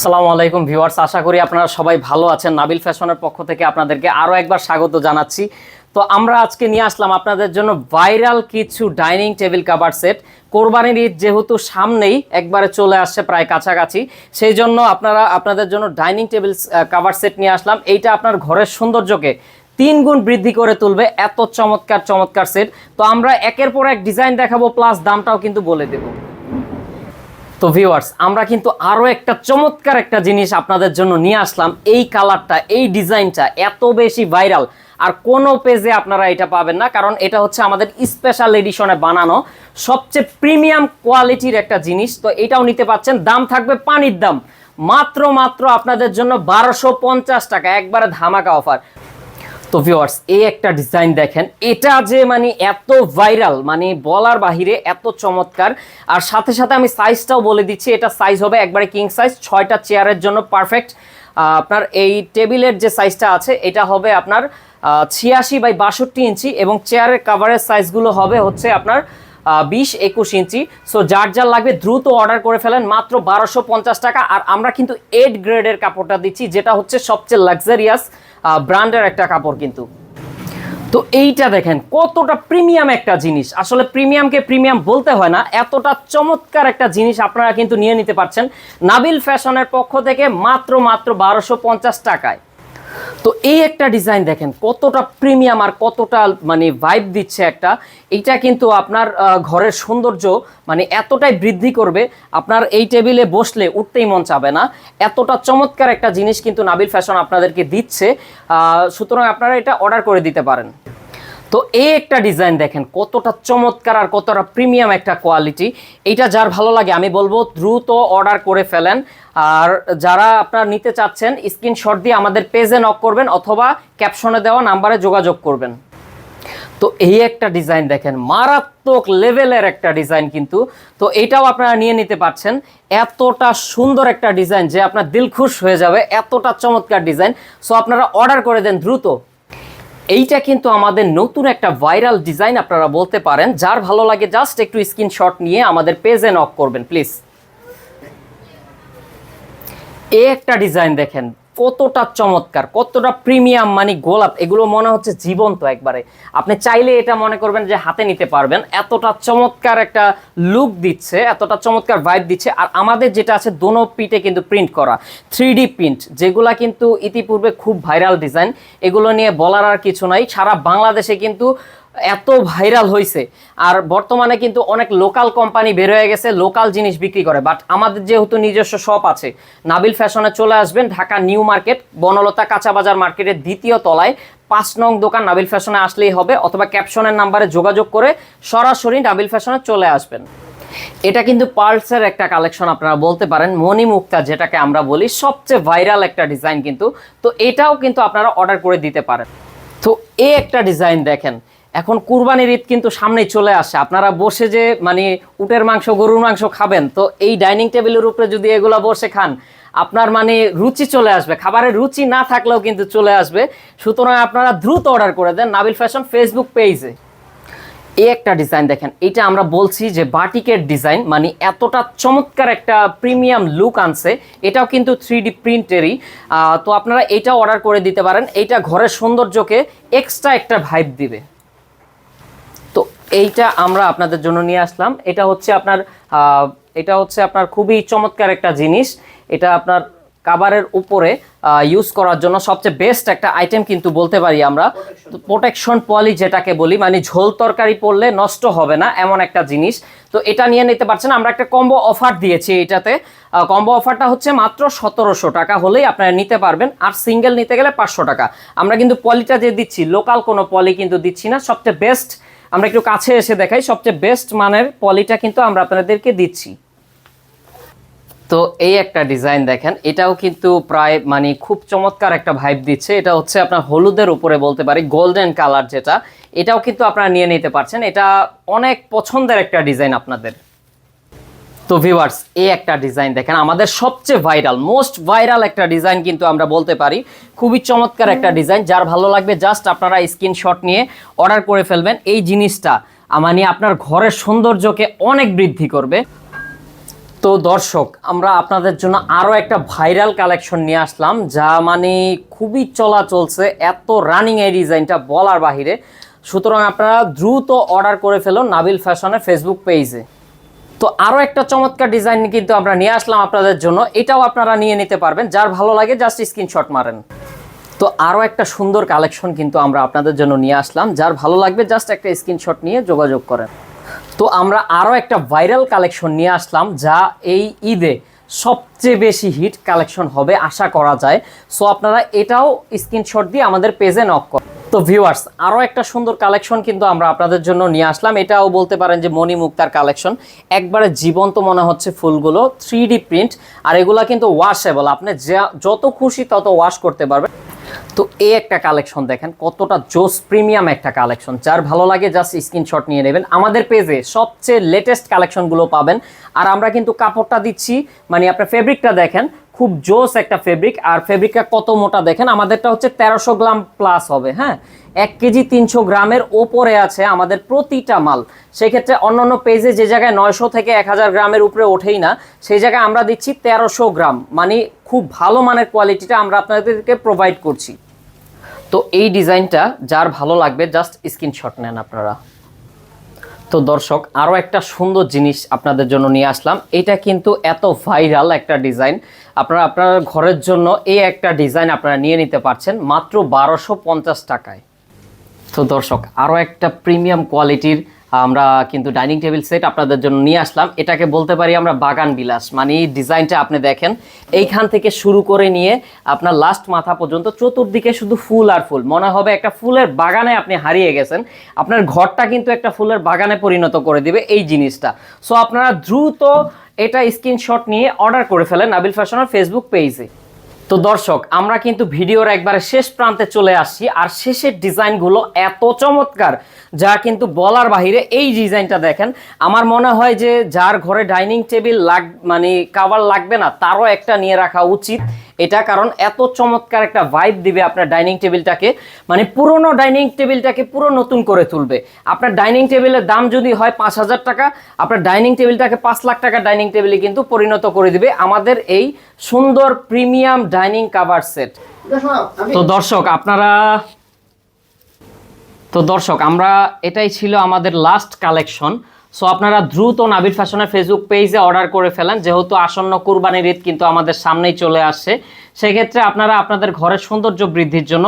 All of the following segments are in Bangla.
সালামু আলাইকুম ভিউয়ার্স, আশা করি আপনারা সবাই ভালো আছেন। নাবিল ফ্যাশনের পক্ষ থেকে আপনাদেরকে আরও একবার স্বাগত জানাচ্ছি। তো আমরা আজকে নিয়ে আসলাম আপনাদের জন্য ভাইরাল কিছু ডাইনিং টেবিল কাভার সেট। কোরবানির ঈদ যেহেতু সামনেই একবারে চলে আসছে প্রায় কাছাকাছি, সেই জন্য আপনারা, আপনাদের জন্য ডাইনিং টেবিল কাভার সেট নিয়ে আসলাম। এইটা আপনার ঘরের সৌন্দর্যকে তিন গুণ বৃদ্ধি করে তুলবে এত চমৎকার চমৎকার সেট। তো আমরা একের পর এক ডিজাইন দেখাবো, প্লাস দামটাও কিন্তু বলে দেবো। তো ভিউয়ার্স আমরা কিন্তু আরও একটা চমৎকার একটা জিনিস আপনাদের জন্য নিয়ে আসলাম। এই কালারটা এই ডিজাইনটা এত বেশি ভাইরাল আর কোনো পেজে আপনারা এটা পাবেন না, কারণ এটা হচ্ছে আমাদের স্পেশাল এডিশনে বানানো। সবচেয়ে প্রিমিয়াম কোয়ালিটির একটা জিনিস, তো এটাও নিতে পাচ্ছেন। দাম থাকবে পানির দাম। মাত্র মাত্র আপনাদের জন্য বারোশো টাকা, একবারে ধামাকা অফার তো ভিউয়ার্স এই একটা ডিজাইন দেখেন। এটা যে মানে এত ভাইরাল মানে বলার বাহিরে এত চমৎকার। আর সাথে সাথে আমি সাইজটাও বলে দিচ্ছি, এটা সাইজ হবে একবারে কিং সাইজ ছয়টা চেয়ারের জন্য পারফেক্ট আপনার এই টেবিলের যে সাইজটা আছে, এটা হবে আপনার ছিয়াশি বাই বাষট্টি ইঞ্চি এবং চেয়ারের কাভারের সাইজগুলো হবে হচ্ছে আপনার বিশ একুশ ইঞ্চি। সো যার যার লাগবে দ্রুত অর্ডার করে ফেলেন, মাত্র বারোশো টাকা। আর আমরা কিন্তু এইট গ্রেডের কাপড়টা দিচ্ছি, যেটা হচ্ছে সবচেয়ে লাক্সারিয়াস ব্র্যান্ডের একটা কাপড় কিন্তু। তো এইটা দেখেন, কতটা প্রিমিয়াম একটা জিনিস। আসলে প্রিমিয়ামকে প্রিমিয়াম বলতে হয় না, এতটা চমৎকার একটা জিনিস আপনারা কিন্তু নিয়ে নিতে পারছেন। নাবিল ফ্যাশনের পক্ষ থেকে মাত্র মাত্র বারোশো টাকায়। তো এই একটা ডিজাইন দেখেন, কতটা প্রিমিয়াম আর কতটা মানে ভাইব দিচ্ছে একটা। এইটা কিন্তু আপনার ঘরের সৌন্দর্য মানে এতটাই বৃদ্ধি করবে, আপনার এই টেবিলে বসলে উঠতেই মন চাবে না। এতটা চমৎকার একটা জিনিস কিন্তু নাবিল ফ্যাশন আপনাদেরকে দিচ্ছে। সুতরাং আপনারা এটা অর্ডার করে দিতে পারেন। তো এই একটা ডিজাইন দেখেন, কতটা চমৎকার আর কতটা প্রিমিয়াম একটা কোয়ালিটি। এইটা যার ভালো লাগে, আমি বলব দ্রুত অর্ডার করে ফেলেন। আর যারা আপনার নিতে চাচ্ছেন, স্ক্রিনশট দিয়ে আমাদের পেজে নক করবেন অথবা ক্যাপশনে দেওয়া নাম্বারে যোগাযোগ করবেন। তো এই একটা ডিজাইন দেখেন, মারাত্মক লেভেলের একটা ডিজাইন কিন্তু। তো এটাও আপনারা নিয়ে নিতে পারছেন। এতটা সুন্দর একটা ডিজাইন যে আপনার দিল খুশ হয়ে যাবে, এতটা চমৎকার ডিজাইন। সো আপনারা অর্ডার করে দেন দ্রুত। এইটা কিন্তু আমাদের নতুন একটা ভাইরাল ডিজাইন আপনারা বলতে পারেন। যার ভালো লাগে জাস্ট একটু স্ক্রিনশট নিয়ে আমাদের পেজে নক করবেন, প্লিজ। এ একটা ডিজাইন দেখেন কতটা চমৎকার, কতটা প্রিমিয়াম মানে গোলাপ, এগুলো মনে হচ্ছে জীবন্ত একবারে। আপনি চাইলে এটা মনে করবেন যে হাতে নিতে পারবেন। এতটা চমৎকার একটা লুক দিচ্ছে, এতটা চমৎকার ভাইব দিচ্ছে, আর আমাদের যেটা আছে দোনো পিঠে কিন্তু প্রিন্ট করা থ্রি প্রিন্ট যেগুলা কিন্তু ইতিপূর্বে খুব ভাইরাল ডিজাইন এগুলো নিয়ে বলার আর কিছু নাই। সারা বাংলাদেশে কিন্তু এত ভাইরাল হয়েছে আর বর্তমানে কিন্তু অনেক লোকাল কোম্পানি বের হয়ে গেছে লোকাল জিনিস বিক্রি করে। বাট আমাদের যেহেতু নিজস্ব শপ আছে, নাবিল ফ্যাশনে চলে আসবেন ঢাকা নিউ মার্কেট, বনলতা কাঁচা বাজার মার্কেটের দ্বিতীয় তলায়। পাঁচ নং দোকান নাবিল ফ্যাশনে আসলেই হবে, অথবা ক্যাপশনের নাম্বারে যোগাযোগ করে সরাসরি নাবিল ফ্যাশনে চলে আসবেন। এটা কিন্তু পার্লসের একটা কালেকশন আপনারা বলতে পারেন মনি মুক্তা যেটাকে আমরা বলি, সবচেয়ে ভাইরাল একটা ডিজাইন কিন্তু। তো এটাও কিন্তু আপনারা অর্ডার করে দিতে পারেন। তো এই একটা ডিজাইন দেখেন এখন কুরবানির ঈদ কিন্তু সামনেই চলে আসে। আপনারা বসে যে মানে উটের মাংস, গরুর মাংস খাবেন, তো এই ডাইনিং টেবিলের উপরে যদি এগুলো বসে খান, আপনার মানে রুচি চলে আসবে। খাবারের রুচি না থাকলেও কিন্তু চলে আসবে। সুতরাং আপনারা দ্রুত অর্ডার করে দেন নাবিল ফ্যাশন ফেসবুক পেজে। এই একটা ডিজাইন দেখেন এটা আমরা বলছি যে বাটিকের ডিজাইন মানে এতটা চমৎকার একটা প্রিমিয়াম লুক আনছে। এটাও কিন্তু থ্রি ডি প্রিন্টেরই তো আপনারা এটা অর্ডার করে দিতে পারেন। এইটা ঘরের সৌন্দর্যকে এক্সট্রা একটা ভাইব দিবে। এইটা আমরা আপনাদের জন্য নিয়ে আসলাম। এটা হচ্ছে আপনার এটা হচ্ছে আপনার খুবই চমৎকার একটা জিনিস। এটা আপনার কাবারের উপরে ইউজ করার জন্য সবচেয়ে বেস্ট একটা আইটেম কিন্তু বলতে পারি আমরা। প্রোটেকশন পলি যেটাকে বলি মানে ঝোল তরকারি পড়লে নষ্ট হবে না, এমন একটা জিনিস। তো এটা নিয়ে নিতে পারছেন, আমরা একটা কম্বো অফার দিয়েছি এটাতে কম্বো অফারটা হচ্ছে মাত্র সতেরোশো টাকা হলেই আপনারা নিতে পারবেন, আর সিঙ্গেল নিতে গেলে পাঁচশো টাকা। আমরা কিন্তু পলিটা যে দিচ্ছি লোকাল কোনো পলি কিন্তু দিচ্ছি না, সবচেয়ে বেস্ট আমরা একটু কাছে এসে দেখাই। সবচেয়ে বেস্ট মানের পলিটা কিন্তু আমরা আপনাদেরকে দিচ্ছি। তো এই একটা ডিজাইন দেখেন, এটাও কিন্তু প্রায় মানে খুব চমৎকার একটা ভাইব দিচ্ছে। এটা হচ্ছে আপনার হলুদের উপরে বলতে পারি গোল্ডেন কালার যেটা। এটাও কিন্তু আপনারা নিয়ে নিতে পারছেন। এটা অনেক পছন্দের একটা ডিজাইন আপনাদের। তো ভিউয়ার্স এই একটা ডিজাইন দেখেন আমাদের সবচেয়ে ভাইরাল মোস্ট ভাইরাল একটা ডিজাইন কিন্তু আমরা বলতে পারি। খুবই চমৎকার একটা ডিজাইন যার ভালো লাগবে জাস্ট আপনারা স্ক্রিনশট নিয়ে অর্ডার করে ফেলবেন। এই জিনিসটা মানে আপনার ঘরের সৌন্দর্যকে অনেক বৃদ্ধি করবে। তো দর্শক আমরা আপনাদের জন্য আরও একটা ভাইরাল কালেকশন নিয়ে আসলাম যা মানে খুবই চলা চলছে এত রানিং এই ডিজাইনটা বলার বাহিরে। সুতরাং আপনারা দ্রুত অর্ডার করে ফেলুন নাবিল ফ্যাশনের ফেসবুক পেজে তো আরও একটা চমৎকার ডিজাইন কিন্তু আমরা নিয়ে আসলাম আপনাদের জন্য। এটাও আপনারা নিয়ে নিতে পারবেন। যার ভালো লাগে জাস্ট স্ক্রিনশট মারেন। তো আরও একটা সুন্দর কালেকশন কিন্তু আমরা আপনাদের জন্য নিয়ে আসলাম। যার ভালো লাগবে জাস্ট একটা স্ক্রিনশট নিয়ে যোগাযোগ করেন। তো আমরা আরও একটা ভাইরাল কালেকশন নিয়ে আসলাম, যা এই ঈদে সবচেয়ে বেশি হিট কালেকশন হবে, আশা করা যায়। সো আপনারা এটাও স্ক্রিনশট দিয়ে আমাদের পেজে নক করেন তো ভিউয়ার্স আরও একটা সুন্দর কালেকশন কিন্তু আমরা আপনাদের জন্য নিয়ে আসলাম। এটাও বলতে পারেন যে মণি মুক্তার কালেকশন একবারে জীবন্ত মনে হচ্ছে ফুলগুলো থ্রি প্রিন্ট আর এগুলা কিন্তু ওয়াশেবল আপনি যত খুশি তত ওয়াশ করতে পারবেন। তো এ একটা কালেকশন দেখেন, কতটা জোস প্রিমিয়াম একটা কালেকশন যার ভালো লাগে জাস্ট স্ক্রিনশট নিয়ে নেবেন। আমাদের পেজে সবচেয়ে লেটেস্ট কালেকশনগুলো পাবেন। আর আমরা কিন্তু কাপড়টা দিচ্ছি মানে আপনার ফেব্রিকটা দেখেন খুব জোস একটা ফেব্রিক আর ফেব্রিকটা কত মোটা দেখেন? আমাদেরটা হচ্ছে তেরোশো গ্রাম প্লাস হবে হ্যাঁ? এক কেজি তিনশো গ্রামের ওপরে আছে আমাদের প্রতিটা মাল। সেক্ষেত্রে অন্য অন্য পেজে যে জায়গায় নয়শো থেকে এক হাজার গ্রামের উপরে ওঠেই না, সেই জায়গায় আমরা দিচ্ছি তেরোশো গ্রাম। মানে খুব ভালো মানের কোয়ালিটিটা আমরা আপনাদেরকে প্রোভাইড করছি। তো এই ডিজাইনটা যার ভালো লাগবে জাস্ট স্ক্রিনশট নেন আপনারা। তো দর্শক আরও একটা সুন্দর জিনিস আপনাদের জন্য নিয়ে আসলাম। এটা কিন্তু এত ভাইরাল একটা ডিজাইন। আপনারা আপনার ঘরের জন্য এই একটা ডিজাইন আপনারা নিয়ে নিতে পারছেন, মাত্র বারোশো টাকায়। তো দর্শক আরও একটা প্রিমিয়াম কোয়ালিটির আমরা কিন্তু ডাইনিং টেবিল সেট আপনাদের জন্য নিয়ে আসলাম। এটাকে বলতে পারি আমরা বাগান বিলাস। মানে ডিজাইনটা আপনি দেখেন, এইখান থেকে শুরু করে নিয়ে আপনার লাস্ট মাথা পর্যন্ত, চতুর্দিকে শুধু ফুল আর ফুল। মনে হবে একটা ফুলের বাগানে আপনি হারিয়ে গেছেন। আপনার ঘরটা কিন্তু একটা ফুলের বাগানে পরিণত করে দিবে এই জিনিসটা। সো আপনারা দ্রুত এটা স্ক্রিনশট নিয়ে অর্ডার করে ফেলেন নাবিল ফ্যাশনের ফেসবুক পেজে তো দর্শক, আমরা কিন্তু ভিডিওর একবারে শেষ প্রান্তে চলে আসছি আর শেষের ডিজাইনগুলো এত চমৎকার, যা কিন্তু বলার বাহিরে এই ডিজাইনটা দেখেন, আমার মনে হয় যে যার ঘরে ডাইনিং টেবিল লাগ মানে কাভার লাগবে না, তারও একটা নিয়ে রাখা উচিত। এটা কারণ এত চমৎকার একটা ভাইব দিবে আপনার ডাইনিং টেবিলটাকে মানে পুরনো ডাইনিং টেবিলটাকে পুরো নতুন করে তুলবে। আপনার ডাইনিং টেবিলের দাম যদি হয় পাঁচ হাজার টাকা, আপনার ডাইনিং টেবিলটাকে পাঁচ লাখ টাকা ডাইনিং টেবিলে কিন্তু পরিণত করে দিবে আমাদের এই সুন্দর প্রিমিয়াম ডাইনিং কাভার সেট তো দর্শক, আপনারা, তো দর্শক, আমরা এটাই ছিল আমাদের লাস্ট কালেকশন সো আপনারা দ্রুত নাবিল ফ্যাশনের ফেসবুক পেজে অর্ডার করে ফেলেন। যেহেতু আসন্ন কুরবানির ঈদ কিন্তু আমাদের সামনেই চলে আসছে। সেক্ষেত্রে আপনারা আপনাদের ঘরের সৌন্দর্য বৃদ্ধির জন্য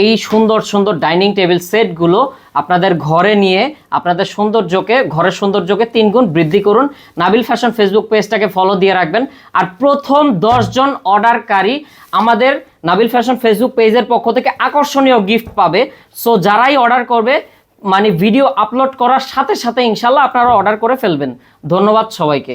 এই সুন্দর সুন্দর ডাইনিং টেবিল সেটগুলো আপনাদের ঘরে নিয়ে আপনাদের সৌন্দর্যকে, ঘরের সৌন্দর্যকে তিনগুণ বৃদ্ধি করুন। নাবিল ফ্যাশন ফেসবুক পেজটাকে ফলো দিয়ে রাখবেন। আর প্রথম দশজন অর্ডারকারী আমাদের নাবিল ফ্যাশন ফেসবুক পেজের পক্ষ থেকে আকর্ষণীয় গিফট পাবে। সো যারাই অর্ডার করবে মানে ভিডিও আপলোড করার সাথে সাথে ইনশাল্লাহ আপনারা অর্ডার করে ফেলবেন। ধন্যবাদ সবাইকে।